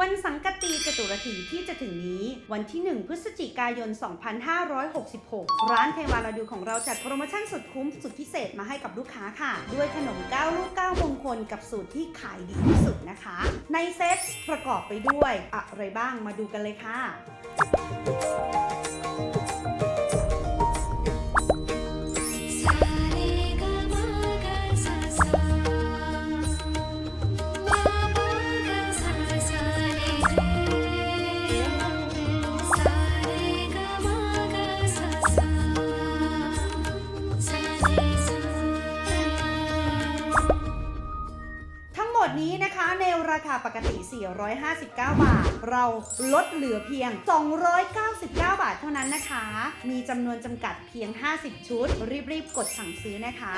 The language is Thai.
วันสังกตีจตุรถีที่จะถึงนี้ วันที่ 1 พฤศจิกายน 2566 ร้านเทวาราดูของเราจัดโปรโมชั่นสุดคุ้มสุดพิเศษมาให้กับลูกค้าค่ะ ด้วยขนม 9 ลูก 9 มงคลกับสูตรที่ขายดีที่สุดนะคะ ในเซตประกอบไปด้วยอะไรบ้างมาดูกันเลยค่ะ ทั้งหมดนี้นะคะในราคาปกติ 459 บาท เราลดเหลือเพียง 299 บาทเท่านั้นนะคะ มีจำนวนจำกัดเพียง 50 ชุด รีบๆ กดสั่งซื้อนะคะ